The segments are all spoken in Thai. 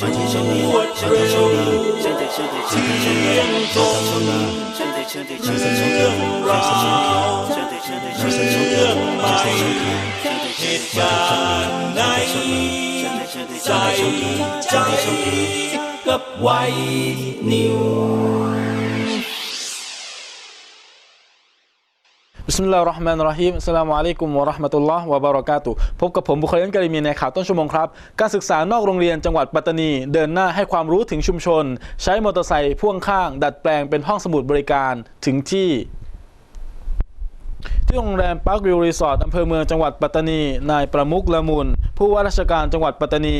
ปวดเร็วเที่ยงตรงเรื่องราวเรื่องใหม่เหตุการณ์ไหนใจกับไว้นิว บิสมิลลาฮิรเราะห์มานิรเราะฮีมอัสสลามุอะลัยกุมวะราะห์มะตุลลอฮ์วะบารากาตุพบกับผมบุคลินกะรีมีในข่าวต้นชั่วโมงครับ การศึกษานอกโรงเรียนจังหวัดปัตตานี เดินหน้าให้ความรู้ถึงชุมชน ใช้มอเตอร์ไซค์พ่วงข้าง ดัดแปลงเป็นห้องสมุดบริการถึงที่ ที่โรงแรมปาร์ควิวรีสอร์ทอำเภอเมืองจังหวัดปัตตานี นายประมุกละมุน ผู้ว่าราชการจังหวัดปัตตานี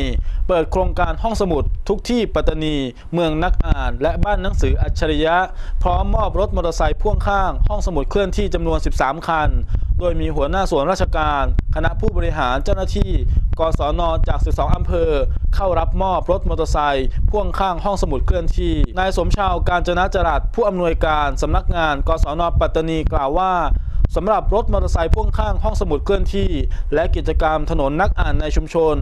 เปิดโครงการห้องสมุดทุกที่ปัตตานี เมืองนักอ่าน และบ้านหนังสืออัจฉริยะ พร้อมมอบรถมอเตอร์ไซค์พ่วงข้าง ห้องสมุดเคลื่อนที่จำนวน 13 คัน โดยมีหัวหน้าส่วนราชการ คณะผู้บริหารเจ้าหน้าที่ กศนจาก 12 อำเภอ เข้ารับมอบรถมอเตอร์ไซค์พ่วงข้างห้องสมุดเคลื่อนที่ นายสมชาวการจนะจรัสผู้อำนวยการสำนักงาน กศนปัตตานีกล่าวว่า สำหรับรถมอเตอร์ไซค์พ่วงข้างห้องสมุดเคลื่อนที่ และกิจกรรมถนนนักอ่านในชุมชน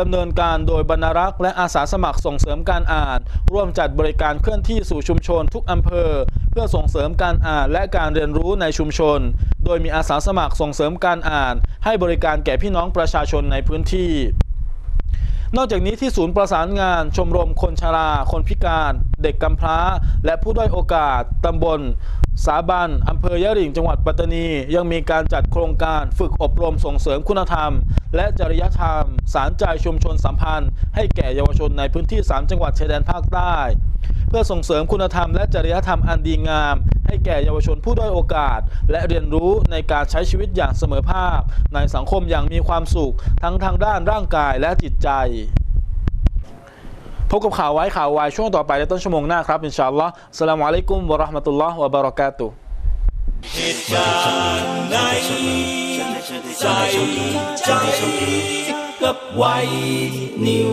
ดำเนินการโดยบรรณารักษ์และอาสาสมัครส่งเสริมการอ่าน ร่วมจัดบริการเคลื่อนที่สู่ชุมชนทุกอำเภอ เพื่อส่งเสริมการอ่านและการเรียนรู้ในชุมชน โดยมีอาสาสมัครส่งเสริมการอ่าน ให้บริการแก่พี่น้องประชาชนในพื้นที่ นอกจากนี้ที่ศูนย์ประสานงานชมรมคนชรา คนพิการ เด็กกำพร้า และผู้ด้อยโอกาสตำบล สาบันอำเภอยะริ่งจังหวัดปัตตานี ยังมีการจัดโครงการฝึกอบรมส่งเสริมคุณธรรม และจริยธรรม สารใจชุมชนสัมพันธ์ ให้แก่เยาวชนในพื้นที่ 3 จังหวัดชายแดนภาคใต้ เพื่อส่งเสริมคุณธรรมและจริยธรรมอันดีงาม ให้แก่เยาวชนผู้ด้อยโอกาส และเรียนรู้ในการใช้ชีวิตอย่างเสมอภาค ในสังคมอย่างมีความสุขทั้งทางด้านร่างกายและจิตใจ พบกับข่าวไว้ข่าววายช่วงต่อไปในต้นชั่วโมงหน้าครับอินชาอัลลอฮ์สลามุอะลัยกุมวะราะห์มะตุลลอฮ์วะบะเราะกาตุเหตุการณ์ไหนใส่ใจกับไว้นิว